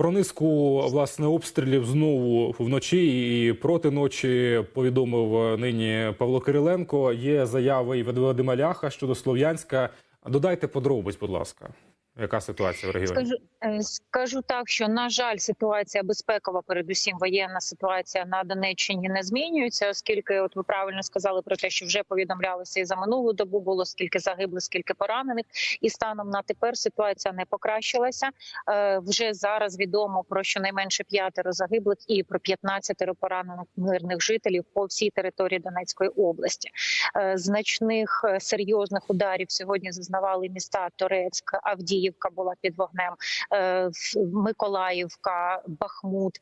Про низку власне обстрілів знову вночі і проти ночі повідомив е, нині Павло Кириленко. Є заяви і від щодо Слов'янська. Додайте подробиць, будь ласка. Яка ситуація в регіоні? Скажу, е, скажу так, що на жаль, ситуація безпекова, передусім воєнна ситуація на Донеччині не змінюється, оскільки, от ви правильно сказали про те, що вже повідомлялося і за минулу добу було скільки загиблих, скільки поранених, і станом на тепер ситуація не покращилася. Е, Вже зараз відомо про щонайменше п'ятеро загиблих і про 15 поранених мирних жителів по всій території Донецької області. Е, Значних серйозних ударів сьогодні зазнавали міста Торецьк, Авдіївка була під вогнем, е, Миколаївка, Бахмут.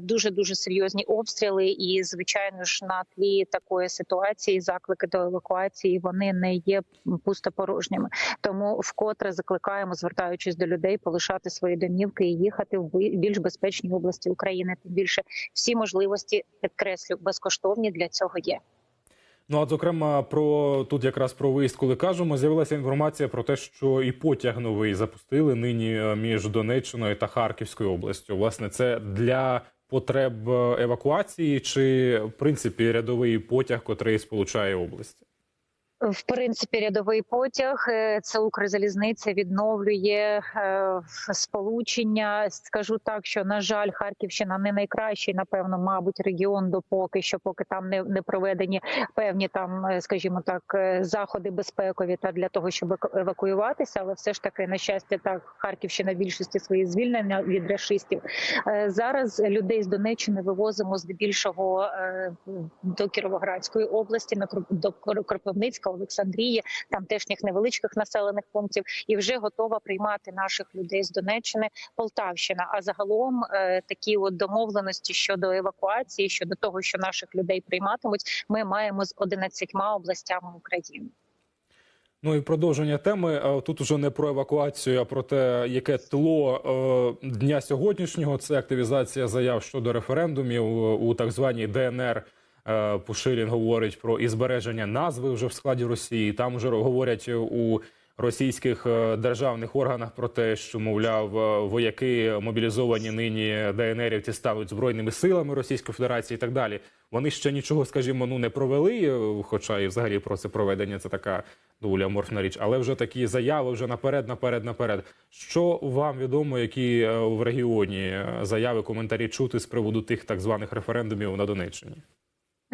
Дуже дуже серйозні обстріли. І звичайно ж на тлі такої ситуації заклики до евакуації вони не є пустопорожніми. Тому вкотре закликаємо, звертаючись до людей, полишати свої домівки і їхати в більш безпечні області України. Тим більше всі можливості підкреслю безкоштовні для цього є. Ну а зокрема, про тут якраз про виїзд, коли кажемо, з'явилася інформація про те, що і потяг новий запустили нині е, між Донеччиною та Харківською областю. Власне, це для потреб е, евакуації, чи в принципі рядовий потяг, котрий сполучає області. В принципі, рядовий потяг е, це Укрзалізниця відновлює е, сполучення. Скажу так, що на жаль, Харківщина не найкращий, напевно, мабуть, регіон допоки що, поки там не, не проведені певні там, е, скажімо так, заходи безпекові та для того, щоб евакуюватися. Але все ж таки, на щастя, так Харківщина в більшості свої звільнення від рашистів. Зараз людей з Донеччини вивозимо здебільшого до Кіровоградської області, на до Кор- Кропивницька, Олександрії, тамтешніх невеличких населених пунктів, і вже готова приймати наших людей з Донеччини Полтавщина. А загалом е, такі от домовленості щодо евакуації, щодо того, що наших людей прийматимуть, ми маємо з 11 областями України. Ну і продовження теми е, тут уже не про евакуацію, а про те, яке тло е, дня сьогоднішнього. Це активізація заяв щодо референдумів у так званій ДНР. Е, Пушилін говорить про і збереження назви вже в складі Росії. Там вже говорять у російських е, державних органах про те, що мовляв е, вояки мобілізовані нині ДНРівці стануть збройними силами Російської Федерації і так далі. Вони ще нічого, скажімо, ну не провели, хоча і взагалі про це проведення це така доволі аморфна річ, але вже такі заяви вже наперед, наперед, наперед. Що вам відомо, які в регіоні заяви, коментарі чути з приводу тих так званих референдумів на Донеччині?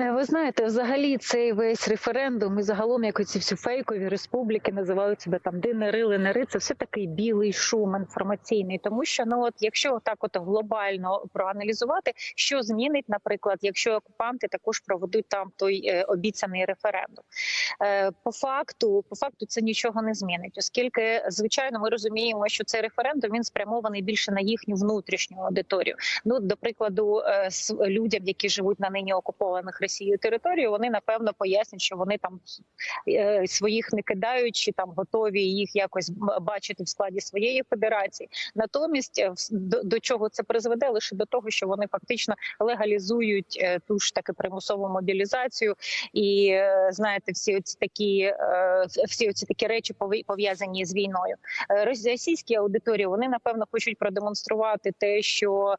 Е, Ви знаєте, взагалі цей весь референдум і загалом як ці всі фейкові республіки називають себе там ДНРи, ЛНРи, це все такий білий шум інформаційний. Тому що ну от якщо так от глобально проаналізувати, що змінить, наприклад, якщо окупанти також проведуть там той е, обіцяний референдум. Е, по факту, по факту, це нічого не змінить, оскільки звичайно ми розуміємо, що цей референдум він спрямований більше на їхню внутрішню аудиторію. Ну до прикладу, людям, які живуть на нині окупованих Росією території, вони напевно пояснять, що вони там е, своїх не кидають, чи там готові їх якось бачити в складі своєї федерації. Натомість, е, до, чого це призведе? Лише до того, що вони фактично легалізують е, ту ж таки примусову мобілізацію, і знаєте, всі оці такі всі оці такі речі пов'язані з війною. Рос- Російські аудиторії вони напевно хочуть продемонструвати те, що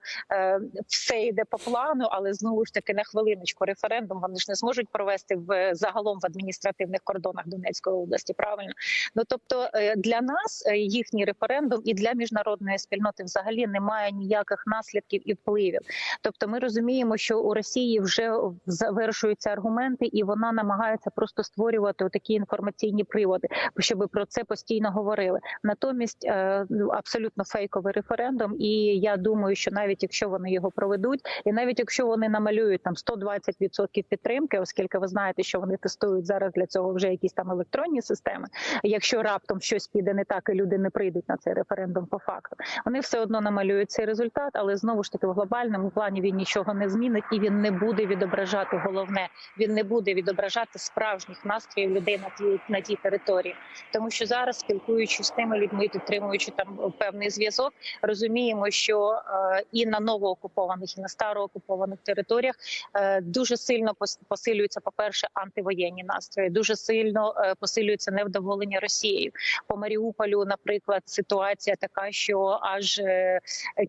все йде по плану, але знову ж таки на хвилиночку референдум вони ж не зможуть провести в загалом в адміністративних кордонах Донецької області. Правильно, ну тобто е, для нас е, їхній референдум і для міжнародної спільноти взагалі немає ніяких наслідків і впливів. Тобто, ми розуміємо, що у Росії вже завершуються аргументи, і вона намагається просто створювати такі інформаційні приводи, щоб про це постійно говорили. Натомість е, абсолютно фейковий референдум, і я думаю, що навіть якщо вони його проведуть, і навіть якщо вони намалюють там 120% підтримки, оскільки ви знаєте, що вони тестують зараз для цього вже якісь там електронні системи. Якщо раптом щось піде не так, і люди не прийдуть на цей референдум, по факту вони все одно намалюють цей результат, але знову ж таки в глобальному плані він нічого не змінить і він не буде відображати головне. Він не буде відображати справжніх настроїв людей на тій на тій території, тому що зараз спілкуючись з тими людьми, підтримуючи там певний зв'язок, розуміємо, що е, і на новоокупованих, і на староокупованих територіях е, дуже сильно сильно пос- посилюються, по перше, антивоєнні настрої. Дуже сильно е, посилюється невдоволення Росією. По Маріуполю, наприклад, ситуація така, що аж е,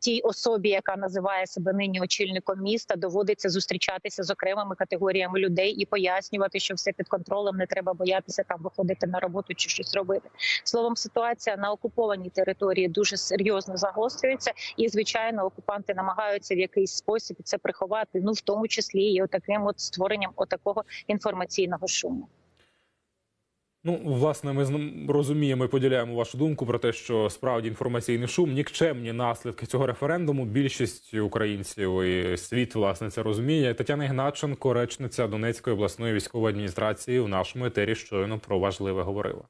тій особі, яка називає себе нині очільником міста, доводиться зустрічатися з окремими категоріями людей і пояснювати, що все під контролем, не треба боятися там виходити на роботу чи щось робити. Словом, ситуація на окупованій території дуже серйозно загострюється, і звичайно, окупанти намагаються в якийсь спосіб це приховати. Ну в тому числі і отаким от створенням отакого інформаційного шуму. Ну, власне, ми розуміємо і поділяємо вашу думку про те, що справді інформаційний шум, нікчемні наслідки цього референдуму. Більшість українців і світ власне це розуміє. Тетяна Ігначенко, речниця Донецької обласної військової адміністрації, в нашому етері щойно про важливе говорила.